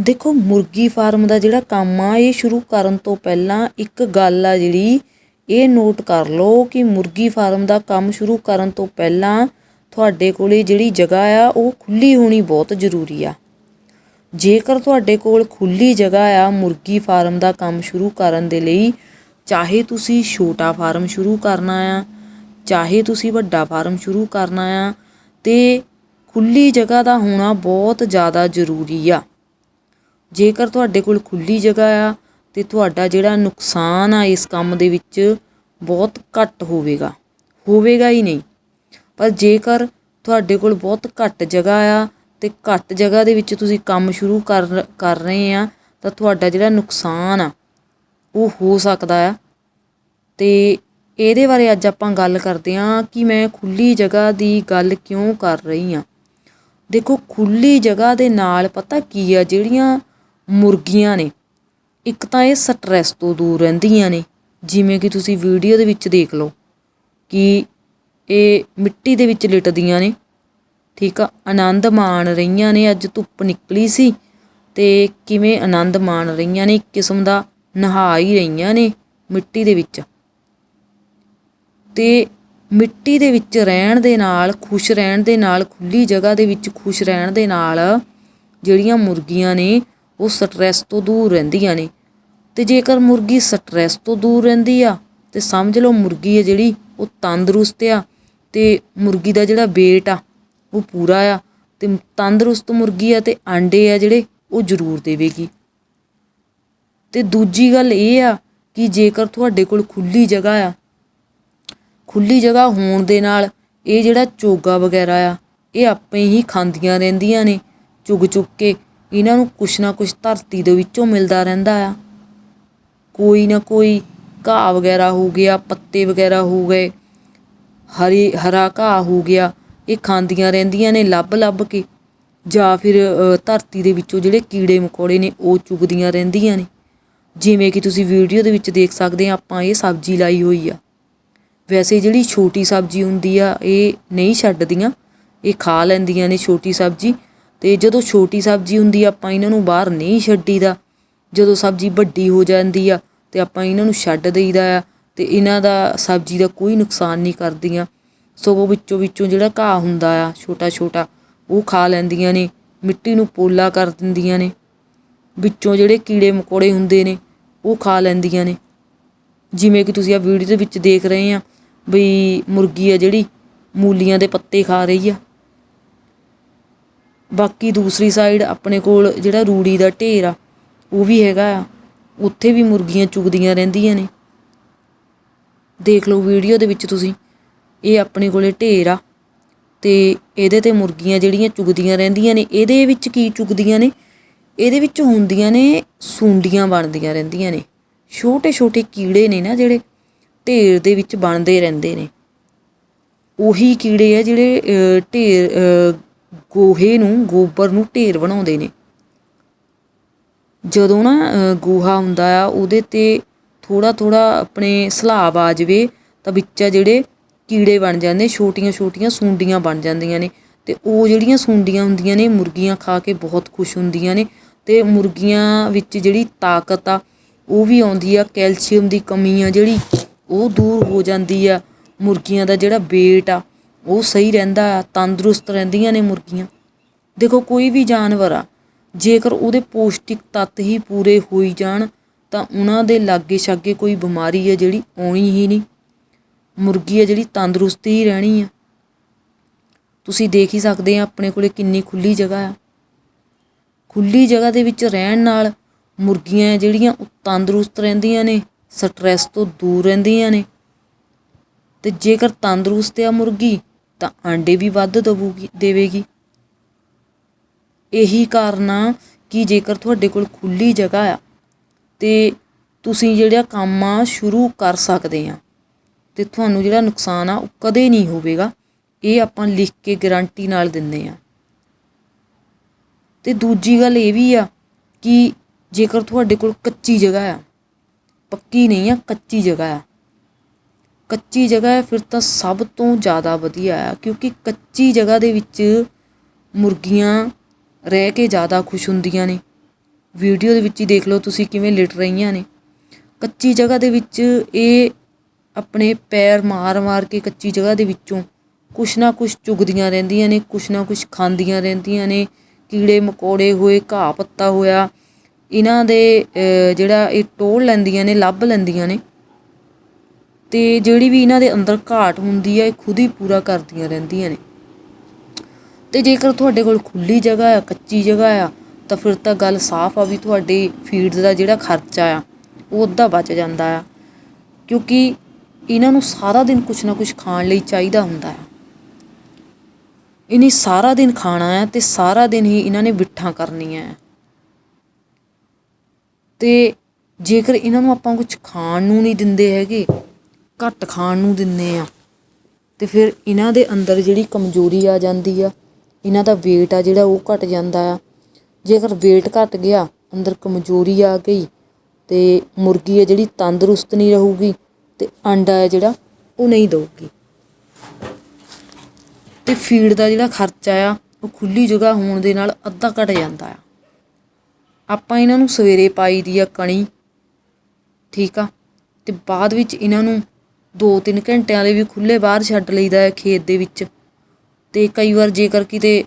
ਦੇਖੋ, ਮੁਰਗੀ ਫਾਰਮ ਦਾ ਜਿਹੜਾ ਕੰਮ ਆ, ਇਹ ਸ਼ੁਰੂ ਕਰਨ ਤੋਂ ਪਹਿਲਾਂ ਇੱਕ ਗੱਲ ਆ ਜਿਹੜੀ, ਇਹ ਨੋਟ ਕਰ ਲਓ ਕਿ ਮੁਰਗੀ ਫਾਰਮ ਦਾ ਕੰਮ ਸ਼ੁਰੂ ਕਰਨ ਤੋਂ ਪਹਿਲਾਂ ਤੁਹਾਡੇ ਕੋਲੇ ਜਿਹੜੀ ਜਗ੍ਹਾ ਆ, ਉਹ ਖੁੱਲੀ ਹੋਣੀ ਬਹੁਤ ਜ਼ਰੂਰੀ ਆ। ਜੇਕਰ ਤੁਹਾਡੇ ਕੋਲ ਖੁੱਲੀ ਜਗ੍ਹਾ ਆ ਮੁਰਗੀ ਫਾਰਮ ਦਾ ਕੰਮ ਸ਼ੁਰੂ ਕਰਨ ਦੇ ਲਈ, ਚਾਹੇ ਤੁਸੀਂ ਛੋਟਾ ਫਾਰਮ ਸ਼ੁਰੂ ਕਰਨਾ ਆ, ਚਾਹੇ ਤੁਸੀਂ ਵੱਡਾ ਫਾਰਮ ਸ਼ੁਰੂ ਕਰਨਾ ਆ, ਤੇ ਖੁੱਲੀ ਜਗ੍ਹਾ ਦਾ ਹੋਣਾ ਬਹੁਤ ਜ਼ਿਆਦਾ ਜ਼ਰੂਰੀ ਆ। ਜੇਕਰ ਤੁਹਾਡੇ ਕੋਲ ਖੁੱਲੀ ਜਗ੍ਹਾ ਆ ਤੇ ਤੁਹਾਡਾ ਜਿਹੜਾ ਨੁਕਸਾਨ ਆ ਇਸ ਕੰਮ ਦੇ ਵਿੱਚ ਬਹੁਤ ਘੱਟ ਹੋਵੇਗਾ। ਹੋਵੇਗਾ ਹੀ ਨਹੀਂ। ਪਰ ਜੇਕਰ ਤੁਹਾਡੇ ਕੋਲ ਬਹੁਤ ਘੱਟ ਜਗ੍ਹਾ ਆ ਤੇ ਘੱਟ ਜਗ੍ਹਾ ਦੇ ਵਿੱਚ ਤੁਸੀਂ ਕੰਮ ਸ਼ੁਰੂ ਕਰ ਕਰ ਰਹੇ ਆ, ਤਾਂ ਤੁਹਾਡਾ ਜਿਹੜਾ ਨੁਕਸਾਨ ਆ, ਉਹ ਹੋ ਸਕਦਾ ਆ। ਤੇ ਇਹਦੇ ਬਾਰੇ ਅੱਜ ਆਪਾਂ ਗੱਲ ਕਰਦੇ ਆ ਕਿ ਮੈਂ ਖੁੱਲੀ ਜਗ੍ਹਾ ਦੀ ਗੱਲ ਕਿਉਂ ਕਰ ਰਹੀ ਆ। ਦੇਖੋ, ਖੁੱਲੀ ਜਗ੍ਹਾ ਦੇ ਨਾਲ ਪਤਾ ਕੀ ਆ, ਜਿਹੜੀਆਂ ਮੁਰਗੀਆਂ ਨੇ। ਇੱਕ ਤਾਂ ਇਹ ਸਟ੍ਰੈਸ ਤੋਂ ਦੂਰ ਰਹਿੰਦੀਆਂ ਨੇ। ਜਿਵੇਂ ਕਿ ਤੁਸੀਂ ਵੀਡੀਓ ਦੇ ਵਿੱਚ ਦੇਖ ਲਓ ਕਿ ਇਹ ਮਿੱਟੀ ਦੇ ਵਿੱਚ ਲਿਟਦੀਆਂ ਨੇ। ਠੀਕ ਆ, ਆਨੰਦ ਮਾਣ ਰਹੀਆਂ ਨੇ। ਅੱਜ ਧੁੱਪ ਨਿਕਲੀ ਸੀ ਤੇ ਕਿਵੇਂ ਆਨੰਦ ਮਾਣ ਰਹੀਆਂ ਨੇ, ਇੱਕ ਕਿਸਮ ਦਾ ਨਹਾ ਹੀ ਰਹੀਆਂ ਨੇ ਮਿੱਟੀ ਦੇ ਵਿੱਚ। ਤੇ ਮਿੱਟੀ ਦੇ ਵਿੱਚ ਰਹਿਣ ਦੇ ਨਾਲ, ਖੁਸ਼ ਰਹਿਣ ਦੇ ਨਾਲ, ਖੁੱਲੀ ਜਗ੍ਹਾ ਦੇ ਵਿੱਚ ਖੁਸ਼ ਰਹਿਣ ਦੇ ਨਾਲ ਜਿਹੜੀਆਂ ਮੁਰਗੀਆਂ ਨੇ ਉਹ ਸਟ੍ਰੈਸ ਤੋਂ ਦੂਰ ਰਹਿੰਦੀਆਂ ਨੇ। ਤੇ ਜੇਕਰ ਮੁਰਗੀ ਸਟ੍ਰੈਸ ਤੋਂ ਦੂਰ ਰਹਿੰਦੀ ਆ, ਤੇ ਸਮਝ ਲਓ ਮੁਰਗੀ ਹੈ ਜਿਹੜੀ, ਉਹ ਤੰਦਰੁਸਤ ਆ, ਤੇ ਮੁਰਗੀ ਦਾ ਜਿਹੜਾ weight ਆ, ਉਹ ਪੂਰਾ ਆ, ਤੇ ਤੰਦਰੁਸਤ ਮੁਰਗੀ ਆ ਅਤੇ ਆਂਡੇ ਆ ਜਿਹੜੇ, ਉਹ ਜ਼ਰੂਰ ਦੇਵੇਗੀ। ਤੇ ਦੂਜੀ ਗੱਲ ਇਹ ਆ ਕਿ ਜੇਕਰ ਤੁਹਾਡੇ ਕੋਲ ਖੁੱਲੀ ਜਗ੍ਹਾ ਆ, ਖੁੱਲੀ ਜਗ੍ਹਾ ਹੋਣ ਦੇ ਨਾਲ ਇਹ ਜਿਹੜਾ ਚੋਗਾ ਵਗੈਰਾ ਆ, ਇਹ ਆਪੇ ਹੀ ਖਾਂਦੀਆਂ ਰਹਿੰਦੀਆਂ ਨੇ, ਚੁਗ ਚੁਗ ਕੇ। ਇਹਨਾਂ ਨੂੰ ਕੁਛ ਨਾ ਕੁਛ ਧਰਤੀ ਦੇ ਵਿੱਚੋਂ ਮਿਲਦਾ ਰਹਿੰਦਾ ਆ। ਕੋਈ ਨਾ ਕੋਈ ਘਾਹ ਵਗੈਰਾ ਹੋ ਗਿਆ, ਪੱਤੇ ਵਗੈਰਾ ਹੋ ਗਏ, ਹਰੀ, ਹਰਾ ਘਾਹ ਹੋ ਗਿਆ, ਇਹ ਖਾਂਦੀਆਂ ਰਹਿੰਦੀਆਂ ਨੇ ਲੱਭ ਲੱਭ ਕੇ। ਜਾਂ ਫਿਰ ਧਰਤੀ ਦੇ ਵਿੱਚੋਂ ਜਿਹੜੇ ਕੀੜੇ ਮਕੌੜੇ ਨੇ, ਉਹ ਚੁਗਦੀਆਂ ਰਹਿੰਦੀਆਂ ਨੇ। ਜਿਵੇਂ ਕਿ ਤੁਸੀਂ ਵੀਡੀਓ ਦੇ ਵਿੱਚ ਦੇਖ ਸਕਦੇ ਆ, ਆਪਾਂ ਇਹ ਸਬਜ਼ੀ ਲਾਈ ਹੋਈ ਆ। ਵੈਸੇ ਜਿਹੜੀ ਛੋਟੀ ਸਬਜ਼ੀ ਹੁੰਦੀ ਆ, ਇਹ ਨਹੀਂ ਛੱਡਦੀਆਂ, ਇਹ ਖਾ ਲੈਂਦੀਆਂ ਨੇ ਛੋਟੀ ਸਬਜ਼ੀ। ਤੇ ਜਦੋਂ ਛੋਟੀ ਸਬਜ਼ੀ ਹੁੰਦੀ ਆ, ਆਪਾਂ ਇਹਨਾਂ ਨੂੰ ਬਾਹਰ ਨਹੀਂ ਛੱਡੀਦਾ। ਜਦੋਂ ਸਬਜ਼ੀ ਵੱਡੀ ਹੋ ਜਾਂਦੀ ਆ, ਤੇ ਆਪਾਂ ਇਹਨਾਂ ਨੂੰ ਛੱਡ ਦੇਈਦਾ ਆ ਤੇ ਇਹਨਾਂ ਦਾ ਸਬਜ਼ੀ ਦਾ ਕੋਈ ਨੁਕਸਾਨ ਨਹੀਂ ਕਰਦੀਆਂ। ਸਗੋਂ ਵਿੱਚੋਂ ਵਿੱਚੋਂ ਜਿਹੜਾ ਘਾਹ ਹੁੰਦਾ ਆ, ਛੋਟਾ ਛੋਟਾ, ਉਹ ਖਾ ਲੈਂਦੀਆਂ ਨੇ, ਮਿੱਟੀ ਨੂੰ ਪੋਲਾ ਕਰ ਦਿੰਦੀਆਂ ਨੇ। ਵਿੱਚੋਂ ਜਿਹੜੇ ਕੀੜੇ ਮਕੌੜੇ ਹੁੰਦੇ ਨੇ, ਉਹ ਖਾ ਲੈਂਦੀਆਂ ਨੇ। ਜਿਵੇਂ ਕਿ ਤੁਸੀਂ ਆ ਵੀਡੀਓ ਦੇ ਵਿੱਚ ਦੇਖ ਰਹੇ ਆ, ਬਈ ਮੁਰਗੀ ਆ ਜਿਹੜੀ, ਮੂਲੀਆਂ ਦੇ ਪੱਤੇ ਖਾ ਰਹੀ ਆ। ਬਾਕੀ ਦੂਸਰੀ ਸਾਈਡ ਆਪਣੇ ਕੋਲ ਜਿਹੜਾ ਰੂੜੀ ਦਾ ਢੇਰ ਆ, ਉਹ ਵੀ ਹੈਗਾ ਆ। ਉੱਥੇ ਵੀ ਮੁਰਗੀਆਂ ਚੁਗਦੀਆਂ ਰਹਿੰਦੀਆਂ ਨੇ। ਦੇਖ ਲਓ ਵੀਡੀਓ ਦੇ ਵਿੱਚ ਤੁਸੀਂ, ਇਹ ਆਪਣੇ ਕੋਲੇ ਢੇਰ ਆ ਤੇ ਇਹਦੇ ਤੇ ਮੁਰਗੀਆਂ ਜਿਹੜੀਆਂ ਚੁਗਦੀਆਂ ਰਹਿੰਦੀਆਂ ਨੇ, ਇਹਦੇ ਵਿੱਚ ਕੀ ਚੁਗਦੀਆਂ ਨੇ? ਇਹਦੇ ਵਿੱਚ ਹੁੰਦੀਆਂ ਨੇ ਸੁੰਡੀਆਂ ਬਣਦੀਆਂ ਰਹਿੰਦੀਆਂ ਨੇ। ਛੋਟੇ ਛੋਟੇ ਕੀੜੇ ਨੇ ਨਾ ਜਿਹੜੇ ਢੇਰ ਦੇ ਵਿੱਚ ਬਣਦੇ ਰਹਿੰਦੇ ਨੇ। ਉਹੀ ਕੀੜੇ ਆ ਜਿਹੜੇ ਢੇਰ ਗੋਹੇ ਨੂੰ ਗੋਬਰ ਨੂੰ ਢੇਰ ਬਣਾਉਂਦੇ ਨੇ। ਜਦੋਂ ਨਾ ਗੋਹਾ ਹੁੰਦਾ ਆ, ਉਹਦੇ ਤੇ ਥੋੜਾ ਥੋੜਾ ਆਪਣੇ ਸਲਾਬ ਆ ਜਾਵੇ, ਤਾਂ ਵਿੱਚ ਜਿਹੜੇ ਕੀੜੇ ਬਣ ਜਾਂਦੇ, ਛੋਟੀਆਂ ਛੋਟੀਆਂ ਸੁੰਡੀਆਂ ਬਣ ਜਾਂਦੀਆਂ ਨੇ। ਤੇ ਉਹ ਜਿਹੜੀਆਂ ਸੁੰਡੀਆਂ ਹੁੰਦੀਆਂ ਨੇ, ਮੁਰਗੀਆਂ ਖਾ ਕੇ ਬਹੁਤ ਖੁਸ਼ ਹੁੰਦੀਆਂ ਨੇ। ਤੇ ਮੁਰਗੀਆਂ ਵਿੱਚ ਜਿਹੜੀ ਤਾਕਤ ਆ, ਉਹ ਵੀ ਆਉਂਦੀ ਆ, ਕੈਲਸ਼ੀਅਮ ਦੀ ਕਮੀ ਆ ਜਿਹੜੀ, ਉਹ ਦੂਰ ਹੋ ਜਾਂਦੀ ਆ। ਮੁਰਗੀਆਂ ਦਾ ਜਿਹੜਾ weight ਆ ਉਹ ਸਹੀ ਰਹਿੰਦਾ ਆ ਤੰਦਰੁਸਤ ਰਹਿੰਦੀਆਂ ਨੇ ਮੁਰਗੀਆਂ। ਦੇਖੋ, ਕੋਈ ਵੀ ਜਾਨਵਰ ਆ, ਜੇਕਰ ਉਹਦੇ ਪੌਸ਼ਟਿਕ ਤੱਤ ਹੀ ਪੂਰੇ ਹੋਈ ਜਾਣ, ਤਾਂ ਉਹਨਾਂ ਦੇ ਲਾਗੇ ਛਾਗੇ ਕੋਈ ਬਿਮਾਰੀ ਹੈ ਜਿਹੜੀ ਆਉਣੀ ਹੀ ਨਹੀਂ। ਮੁਰਗੀ ਹੈ ਜਿਹੜੀ ਤੰਦਰੁਸਤ ਹੀ ਰਹਿਣੀ ਆ। ਤੁਸੀਂ ਦੇਖ ਹੀ ਸਕਦੇ ਆ, ਆਪਣੇ ਕੋਲੇ ਕਿੰਨੀ ਖੁੱਲੀ ਜਗ੍ਹਾ ਆ। ਖੁੱਲੀ ਜਗ੍ਹਾ ਦੇ ਵਿੱਚ ਰਹਿਣ ਨਾਲ ਮੁਰਗੀਆਂ ਹੈ ਜਿਹੜੀਆਂ ਉਹ ਤੰਦਰੁਸਤ ਰਹਿੰਦੀਆਂ ਨੇ, ਸਟ੍ਰੈਸ ਤੋਂ ਦੂਰ ਰਹਿੰਦੀਆਂ ਨੇ। ਤੇ ਜੇਕਰ ਤੰਦਰੁਸਤ ਆ ਮੁਰਗੀ ਤਾਂ ਆਂਡੇ ਵੀ ਵੱਧ ਦਵੂਗੀ, ਦੇਵੇਗੀ। ਇਹੀ ਕਾਰਨ ਆ ਕਿ ਜੇਕਰ ਤੁਹਾਡੇ ਕੋਲ ਖੁੱਲੀ ਜਗ੍ਹਾ ਆ, ਤੇ ਤੁਸੀਂ ਜਿਹੜਾ ਕੰਮ ਆ ਸ਼ੁਰੂ ਕਰ ਸਕਦੇ ਆ, ਤੇ ਤੁਹਾਨੂੰ ਜਿਹੜਾ ਨੁਕਸਾਨ ਆ ਉਹ ਕਦੇ ਨਹੀਂ ਹੋਵੇਗਾ। ਇਹ ਆਪਾਂ ਲਿਖ ਕੇ ਗਾਰੰਟੀ ਨਾਲ ਦਿੰਦੇ ਆ। ਤੇ ਦੂਜੀ ਗੱਲ ਇਹ ਵੀ ਆ ਕਿ ਜੇਕਰ ਤੁਹਾਡੇ ਕੋਲ ਕੱਚੀ ਜਗ੍ਹਾ ਆ, ਪੱਕੀ ਨਹੀਂ ਆ, ਕੱਚੀ ਜਗ੍ਹਾ ਆ ਕੱਚੀ ਜਗ੍ਹਾ ਫਿਰ ਤਾਂ ਸਭ ਤੋਂ ਜ਼ਿਆਦਾ ਵਧੀਆ ਆ ਕਿਉਂਕਿ ਕੱਚੀ ਜਗ੍ਹਾ ਦੇ ਵਿੱਚ ਮੁਰਗੀਆਂ ਰਹਿ ਕੇ ਜ਼ਿਆਦਾ ਖੁਸ਼ ਹੁੰਦੀਆਂ ਨੇ। ਵੀਡੀਓ ਦੇ ਵਿੱਚ ਹੀ ਦੇਖ ਲਓ ਤੁਸੀਂ ਕਿਵੇਂ ਲਿਟ ਰਹੀਆਂ ਨੇ। ਕੱਚੀ ਜਗ੍ਹਾ ਦੇ ਵਿੱਚ ਇਹ ਆਪਣੇ ਪੈਰ ਮਾਰ-ਮਾਰ ਕੇ ਕੱਚੀ ਜਗ੍ਹਾ ਦੇ ਵਿੱਚੋਂ ਕੁਛ ਨਾ ਕੁਛ ਚੁਗਦੀਆਂ ਰਹਿੰਦੀਆਂ ਨੇ, ਕੁਛ ਨਾ ਕੁਛ ਖਾਂਦੀਆਂ ਰਹਿੰਦੀਆਂ ਨੇ। ਕੀੜੇ ਮਕੌੜੇ ਹੋਏ, ਘਾਹ ਪੱਤਾ ਹੋਇਆ, ਇਹਨਾਂ ਦੇ ਜਿਹੜਾ ਇਹ ਟੋਲ ਲੈਂਦੀਆਂ ਨੇ, ਲੱਭ ਲੈਂਦੀਆਂ ਨੇ। ਤੇ ਜਿਹੜੀ ਵੀ ਇਹਨਾਂ ਦੇ ਅੰਦਰ ਘਾਟ ਹੁੰਦੀ ਹੈ ਇਹ ਖੁਦ ਹੀ ਪੂਰਾ ਕਰਦੀਆਂ ਰਹਿੰਦੀਆਂ ਨੇ। ਤੇ ਜੇਕਰ ਤੁਹਾਡੇ ਕੋਲ ਖੁੱਲੀ ਜਗ੍ਹਾ ਆ, ਕੱਚੀ ਜਗ੍ਹਾ ਆ, ਤਾਂ ਫਿਰ ਤਾਂ ਗੱਲ ਸਾਫ਼ ਆ ਵੀ ਤੁਹਾਡੇ ਫੀਡ ਦਾ ਜਿਹੜਾ ਖਰਚਾ ਆ, ਉਹ ਅੱਧਾ ਬਚ ਜਾਂਦਾ ਆ। ਕਿਉਂਕਿ ਇਹਨਾਂ ਨੂੰ ਸਾਰਾ ਦਿਨ ਕੁਛ ਨਾ ਕੁਛ ਖਾਣ ਲਈ ਚਾਹੀਦਾ ਹੁੰਦਾ ਆ। ਇਹਨੇ ਸਾਰਾ ਦਿਨ ਖਾਣਾ ਆ ਤੇ ਸਾਰਾ ਦਿਨ ਹੀ ਇਹਨਾਂ ਨੇ ਬਿੱਠਾਂ ਕਰਨੀਆਂ ਆ। ਤੇ ਜੇਕਰ ਇਹਨਾਂ ਨੂੰ ਆਪਾਂ ਕੁਝ ਖਾਣ ਨੂੰ ਨਹੀਂ ਦਿੰਦੇ ਹੈਗੇ ਘੱਟ ਖਾਣ ਨੂੰ ਦਿੰਦੇ ਹਾਂ ਅਤੇ ਫਿਰ ਇਹਨਾਂ ਦੇ ਅੰਦਰ ਜਿਹੜੀ ਕਮਜ਼ੋਰੀ ਆ ਜਾਂਦੀ ਆ, ਇਹਨਾਂ ਦਾ ਵੇਟ ਆ ਜਿਹੜਾ ਉਹ ਘੱਟ ਜਾਂਦਾ ਆ। ਜੇਕਰ ਵੇਟ ਘੱਟ ਗਿਆ, ਅੰਦਰ ਕਮਜ਼ੋਰੀ ਆ ਗਈ, ਤੇ ਮੁਰਗੀ ਆ ਜਿਹੜੀ ਤੰਦਰੁਸਤ ਨਹੀਂ ਰਹੂਗੀ ਅਤੇ ਅੰਡਾ ਆ ਜਿਹੜਾ ਉਹ ਨਹੀਂ ਦਊਗੀ। ਅਤੇ ਫੀਡ ਦਾ ਜਿਹੜਾ ਖਰਚਾ ਆ, ਉਹ ਖੁੱਲੀ ਜਗ੍ਹਾ ਹੋਣ ਦੇ ਨਾਲ ਅੱਧਾ ਘਟ ਜਾਂਦਾ ਆ। ਆਪਾਂ ਇਹਨਾਂ ਨੂੰ ਸਵੇਰੇ ਪਾਈ ਦੀ ਆ ਕਣੀ, ਠੀਕ ਆ? ਤੇ ਬਾਅਦ ਵਿੱਚ ਇਹਨਾਂ ਨੂੰ 2-3 ਘੰਟਿਆਂ ਲਈ ਵੀ ਖੁੱਲੇ ਬਾਹਰ ਛੱਡ ਲਈਦਾ ਹੈ ਖੇਤ ਦੇ ਵਿੱਚ। ਤੇ ਕਈ ਵਾਰ ਜੇਕਰ ਕਿਤੇ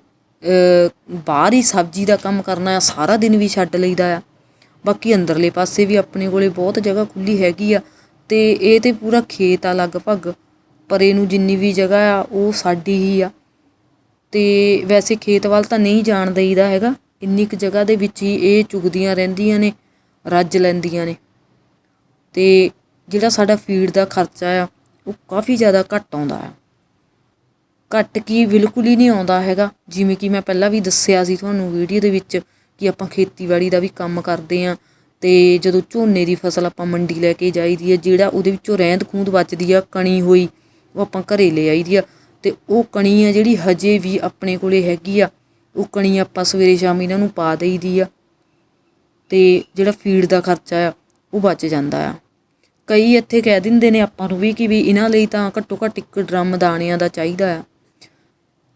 ਬਾਹਰ ਹੀ ਸਬਜ਼ੀ ਦਾ ਕੰਮ ਕਰਨਾ ਆ, ਸਾਰਾ ਦਿਨ ਵੀ ਛੱਡ ਲਈਦਾ ਆ। ਬਾਕੀ ਅੰਦਰਲੇ ਪਾਸੇ ਵੀ ਆਪਣੇ ਕੋਲੇ ਬਹੁਤ ਜਗ੍ਹਾ ਖੁੱਲੀ ਹੈਗੀ ਆ ਤੇ ਇਹ ਤੇ ਪੂਰਾ ਖੇਤ ਆ ਲਗਭਗ, ਪਰ ਇਹਨੂੰ ਜਿੰਨੀ ਵੀ ਜਗ੍ਹਾ ਆ, ਉਹ ਸਾਡੀ ਹੀ ਆ। ਤੇ ਵੈਸੇ ਖੇਤ ਵੱਲ ਤਾਂ ਨਹੀਂ ਜਾਣ ਦਈਦਾ ਹੈਗਾ, ਇੰਨੀ ਕੁ ਜਗ੍ਹਾ ਦੇ ਵਿੱਚ ਹੀ ਇਹ ਚੁਗਦੀਆਂ ਰਹਿੰਦੀਆਂ ਨੇ, ਰੱਜ ਲੈਂਦੀਆਂ ਨੇ। ਤੇ ਜਿਹੜਾ ਸਾਡਾ ਫੀਡ ਦਾ ਖਰਚਾ ਆ, ਉਹ ਕਾਫੀ ਜ਼ਿਆਦਾ ਘੱਟ ਆਉਂਦਾ ਆ। ਘੱਟ ਕੀ ਬਿਲਕੁਲ ਹੀ ਨਹੀਂ ਆਉਂਦਾ ਹੈਗਾ। ਜਿਵੇਂ ਕਿ ਮੈਂ ਪਹਿਲਾਂ ਵੀ ਦੱਸਿਆ ਸੀ ਤੁਹਾਨੂੰ ਵੀਡੀਓ ਦੇ ਵਿੱਚ ਕਿ ਆਪਾਂ ਖੇਤੀਬਾੜੀ ਦਾ ਵੀ ਕੰਮ ਕਰਦੇ ਆ ਤੇ ਜਦੋਂ ਝੋਨੇ ਦੀ ਫਸਲ ਆਪਾਂ ਮੰਡੀ ਲੈ ਕੇ ਜਾਈਦੀ ਹੈ, ਜਿਹੜਾ ਉਹਦੇ ਵਿੱਚੋਂ ਰਹਿੰਦ ਖੂੰਦ ਬਚਦੀ ਆ, ਕਣੀ ਹੋਈ, ਉਹ ਆਪਾਂ ਘਰੇ ਲੈ ਆਈਦੀ ਆ। ਤੇ ਉਹ ਕਣੀ ਆ ਜਿਹੜੀ ਹਜੇ ਵੀ ਆਪਣੇ ਕੋਲੇ ਹੈਗੀ ਆ, ਉਹ ਕਣੀ ਆਪਾਂ ਸਵੇਰੇ ਸ਼ਾਮ ਇਹਨਾਂ ਨੂੰ ਪਾ ਦੇਈਦੀ ਆ ਤੇ ਜਿਹੜਾ ਫੀਡ ਦਾ ਖਰਚਾ ਆ, ਉਹ ਬਚ ਜਾਂਦਾ ਆ। ਕਈ ਇੱਥੇ ਕਹਿ ਦਿੰਦੇ ਨੇ ਆਪਾਂ ਨੂੰ ਵੀ ਕਿ ਵੀ ਇਹਨਾਂ ਲਈ ਤਾਂ ਘੱਟੋ ਘੱਟ ਇੱਕ ਡਰਮ ਦਾਣਿਆਂ ਦਾ ਚਾਹੀਦਾ ਆ।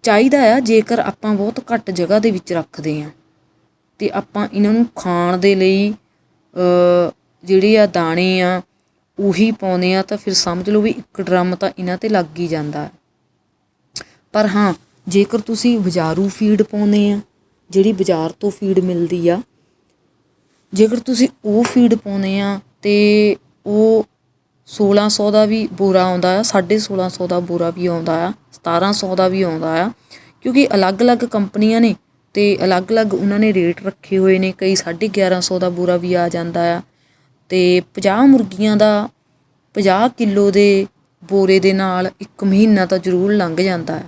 ਚਾਹੀਦਾ ਆ ਜੇਕਰ ਆਪਾਂ ਬਹੁਤ ਘੱਟ ਜਗ੍ਹਾ ਦੇ ਵਿੱਚ ਰੱਖਦੇ ਆ। ਤੇ ਆਪਾਂ ਇਹਨਾਂ ਨੂੰ ਖਾਣ ਦੇ ਲਈ ਜਿਹੜੇ ਆ ਦਾਣੇ ਆ, ਉਹੀ ਪਾਉਂਦੇ ਆ ਤਾਂ ਫਿਰ ਸਮਝ ਲਓ ਵੀ ਇੱਕ ਡਰਮ ਤਾਂ ਇਹਨਾਂ ਤੇ ਲੱਗ ਹੀ ਜਾਂਦਾ। ਪਰ ਹਾਂ, ਜੇਕਰ ਤੁਸੀਂ ਬਾਜ਼ਾਰੂ ਫੀਡ ਪਾਉਂਦੇ ਆ, ਜਿਹੜੀ ਬਾਜ਼ਾਰ ਤੋਂ ਫੀਡ ਮਿਲਦੀ ਆ, ਜੇਕਰ ਤੁਸੀਂ ਉਹ ਫੀਡ ਪਾਉਂਦੇ ਆ ਤੇ ਉਹ 1600 ਦਾ ਵੀ ਬੋਰਾ ਆਉਂਦਾ ਆ 1650 ਦਾ ਬੋਰਾ ਵੀ ਆਉਂਦਾ ਆ 1700 ਦਾ ਵੀ ਆਉਂਦਾ ਆ, ਕਿਉਂਕਿ ਅਲੱਗ-ਅਲੱਗ ਕੰਪਨੀਆਂ ਨੇ ਅਤੇ ਅਲੱਗ-ਅਲੱਗ ਉਹਨਾਂ ਨੇ ਰੇਟ ਰੱਖੇ ਹੋਏ ਨੇ, ਕਈ 1150 ਦਾ ਬੋਰਾ ਵੀ ਆ ਜਾਂਦਾ ਆ। ਅਤੇ ਪੰਜਾਹ ਮੁਰਗੀਆਂ ਦਾ 50 ਕਿਲੋ ਦੇ ਬੋਰੇ ਦੇ ਨਾਲ ਇੱਕ ਮਹੀਨਾ ਤਾਂ ਜ਼ਰੂਰ ਲੰਘ ਜਾਂਦਾ ਹੈ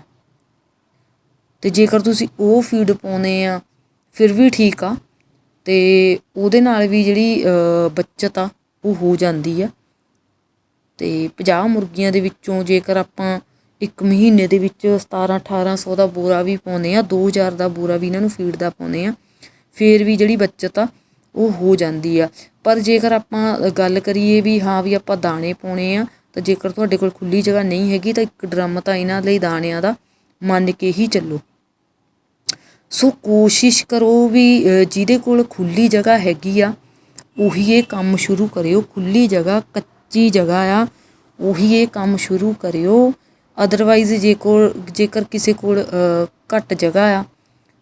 ਅਤੇ ਜੇਕਰ ਤੁਸੀਂ ਉਹ ਫੀਡ ਪਾਉਂਦੇ ਆ, ਫਿਰ ਵੀ ਠੀਕ ਆ ਅਤੇ ਉਹਦੇ ਨਾਲ ਵੀ ਜਿਹੜੀ ਬੱਚਤ ਆ ਉਹ ਹੋ ਜਾਂਦੀ ਆ। ਅਤੇ ਪੰਜਾਹ ਮੁਰਗੀਆਂ ਦੇ ਵਿੱਚੋਂ ਜੇਕਰ ਆਪਾਂ ਇੱਕ ਮਹੀਨੇ ਦੇ ਵਿੱਚ 17 1800 ਦਾ ਬੋਰਾ ਵੀ ਪਾਉਂਦੇ ਹਾਂ ਦੋ ਹਜ਼ਾਰ ਦਾ ਬੋਰਾ ਵੀ ਇਹਨਾਂ ਨੂੰ ਫੀਡ ਦਾ ਪਾਉਂਦੇ ਹਾਂ ਫਿਰ ਵੀ ਜਿਹੜੀ ਬੱਚਤ ਆ, ਉਹ ਹੋ ਜਾਂਦੀ ਆ। ਪਰ ਜੇਕਰ ਆਪਾਂ ਗੱਲ ਕਰੀਏ ਵੀ ਹਾਂ ਵੀ ਆਪਾਂ ਦਾਣੇ ਪਾਉਣੇ ਆ, ਤਾਂ ਜੇਕਰ ਤੁਹਾਡੇ ਕੋਲ ਖੁੱਲੀ ਜਗ੍ਹਾ ਨਹੀਂ ਹੈਗੀ, ਤਾਂ ਇੱਕ ਡਰਮ ਤਾਂ ਇਹਨਾਂ ਲਈ ਦਾਣਿਆਂ ਦਾ, ਮੰਨ ਕੇ ਹੀ ਚੱਲੋ। ਸੋ ਕੋਸ਼ਿਸ਼ ਕਰੋ ਵੀ ਜਿਹਦੇ ਕੋਲ ਖੁੱਲੀ ਜਗ੍ਹਾ ਹੈਗੀ ਆ ਉਹੀ ਇਹ ਕੰਮ ਸ਼ੁਰੂ ਕਰਿਓ, ਖੁੱਲੀ ਜਗ੍ਹਾ, ਕੱਚੀ ਜਗ੍ਹਾ ਆ, ਉਹੀ ਇਹ ਕੰਮ ਸ਼ੁਰੂ ਕਰਿਓ। ਅਦਰਵਾਈਜ਼ ਜੇ ਕੋਲ, ਜੇਕਰ ਕਿਸੇ ਕੋਲ ਘੱਟ ਜਗ੍ਹਾ ਆ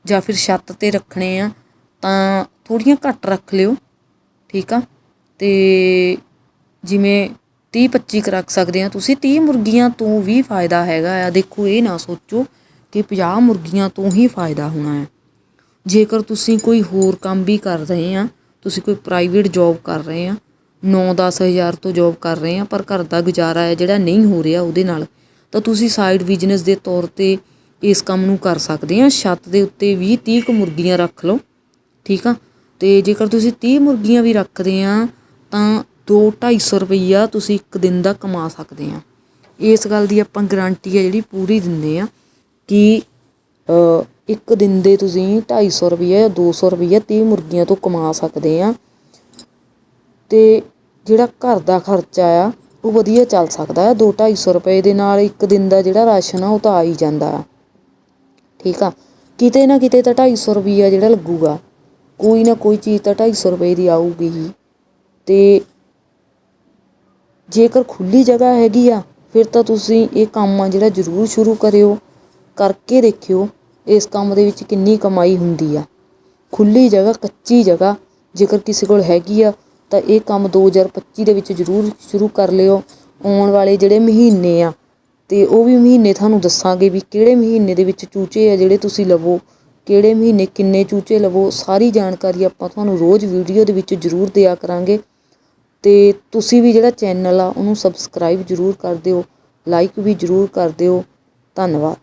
ਜਾਂ ਫਿਰ ਛੱਤ ਤੇ ਰੱਖਣੇ ਆ, ਤਾਂ ਥੋੜੀਆਂ ਘੱਟ ਰੱਖ ਲਿਓ, ਠੀਕ ਆ? ਤੇ ਜਿਵੇਂ 30 25 ਕੁ ਰੱਖ ਸਕਦੇ ਆ ਤੁਸੀਂ 30 ਮੁਰਗੀਆਂ ਤੋਂ ਵੀ ਫਾਇਦਾ ਹੈਗਾ ਆ। ਦੇਖੋ, ਇਹ ਨਾ ਸੋਚੋ ਕਿ 50 ਮੁਰਗੀਆਂ ਤੋਂ ਹੀ ਫਾਇਦਾ ਹੋਣਾ ਹੈ ਜੇਕਰ ਤੁਸੀਂ ਕੋਈ ਹੋਰ ਕੰਮ ਵੀ ਕਰ ਰਹੇ ਆ ਤੁਸੀਂ ਕੋਈ ਪ੍ਰਾਈਵੇਟ ਜੋਬ ਕਰ ਰਹੇ ਆ, ਨੌ ਦਸ ਹਜ਼ਾਰ ਤੋਂ ਜੋਬ ਕਰ ਰਹੇ ਆ, ਪਰ ਘਰ ਦਾ ਗੁਜ਼ਾਰਾ ਹੈ ਜਿਹੜਾ ਨਹੀਂ ਹੋ ਰਿਹਾ ਉਹਦੇ ਨਾਲ, ਤਾਂ ਤੁਸੀਂ ਸਾਈਡ ਬਿਜ਼ਨਸ ਦੇ ਤੌਰ ਤੇ ਇਸ ਕੰਮ ਨੂੰ ਕਰ ਸਕਦੇ ਆ। ਛੱਤ ਦੇ ਉੱਤੇ 20-30 ਕੁ ਮੁਰਗੀਆਂ ਰੱਖ ਲਓ, ਠੀਕ ਆ? ਤੇ ਜੇਕਰ ਤੁਸੀਂ 30 ਮੁਰਗੀਆਂ ਵੀ ਰੱਖਦੇ ਆ, ਤਾਂ 2-250 ਰੁਪਈਆ ਤੁਸੀਂ ਇੱਕ ਦਿਨ ਦਾ ਕਮਾ ਸਕਦੇ ਆ। ਇਸ ਗੱਲ ਦੀ ਆਪਾਂ ਗਾਰੰਟੀ ਹੈ ਜਿਹੜੀ ਪੂਰੀ ਦਿੰਦੇ ਆ ਕਿ ਇੱਕ ਦਿਨ ਦੇ ਤੁਸੀਂ 250 ਰੁਪਈਆ ਜਾਂ 200 ਰੁਪਈਆ 30 ਮੁਰਗੀਆਂ ਤੋਂ ਕਮਾ ਸਕਦੇ ਆ। ਤੇ ਜਿਹੜਾ ਘਰ ਦਾ ਖਰਚਾ ਆ, ਉਹ ਵਧੀਆ ਚੱਲ ਸਕਦਾ ਆ। 2-250 ਰੁਪਏ ਦੇ ਨਾਲ ਇੱਕ ਦਿਨ ਦਾ ਜਿਹੜਾ ਰਾਸ਼ਨ ਆ, ਉਹ ਤਾਂ ਆ ਹੀ ਜਾਂਦਾ ਆ। ਠੀਕ ਆ? ਕਿਤੇ ਨਾ ਕਿਤੇ ਤਾਂ 250 ਰੁਪਈਆ ਜਿਹੜਾ ਲੱਗੂਗਾ। ਕੋਈ ਨਾ ਕੋਈ ਚੀਜ਼ ਤਾਂ 250 ਰੁਪਏ ਦੀ ਆਊਗੀ ਹੀ। ਤੇ ਜੇਕਰ ਖੁੱਲੀ ਜਗ੍ਹਾ ਹੈਗੀ ਆ, ਫਿਰ ਤਾਂ ਤੁਸੀਂ ਇਹ ਕੰਮ ਆ ਜਿਹੜਾ ਜ਼ਰੂਰ ਸ਼ੁਰੂ ਕਰਿਓ। ਕਰਕੇ ਦੇਖਿਓ। ਇਸ ਕੰਮ ਦੇ ਵਿੱਚ ਕਿੰਨੀ ਕਮਾਈ ਹੁੰਦੀ ਆ। ਖੁੱਲੀ ਜਗ੍ਹਾ, ਕੱਚੀ ਜਗ੍ਹਾ, ਜੇਕਰ ਕਿਸੇ ਕੋਲ ਹੈਗੀ ਆ, ਤਾਂ ਇਹ ਕੰਮ 2025 ਦੇ ਵਿੱਚ ਜ਼ਰੂਰ ਸ਼ੁਰੂ ਕਰ ਲਿਓ। ਆਉਣ ਵਾਲੇ ਜਿਹੜੇ ਮਹੀਨੇ ਆ, ਤੇ ਉਹ ਵੀ ਮਹੀਨੇ ਤੁਹਾਨੂੰ ਦੱਸਾਂਗੇ ਵੀ ਕਿਹੜੇ ਮਹੀਨੇ ਦੇ ਵਿੱਚ ਚੂਚੇ ਆ ਜਿਹੜੇ ਤੁਸੀਂ ਲਵੋ, ਕਿਹੜੇ ਮਹੀਨੇ ਕਿੰਨੇ ਚੂਚੇ ਲਵੋ, ਸਾਰੀ ਜਾਣਕਾਰੀ ਆਪਾਂ ਤੁਹਾਨੂੰ ਰੋਜ਼ ਵੀਡੀਓ ਦੇ ਵਿੱਚ ਜ਼ਰੂਰ ਦਿਆ ਕਰਾਂਗੇ। ਤੇ ਤੁਸੀਂ ਵੀ ਜਿਹੜਾ ਚੈਨਲ ਆ, ਉਹਨੂੰ ਸਬਸਕ੍ਰਾਈਬ ਜ਼ਰੂਰ ਕਰ ਦਿਓ, ਲਾਈਕ ਵੀ ਜ਼ਰੂਰ ਕਰ ਦਿਓ। ਧੰਨਵਾਦ।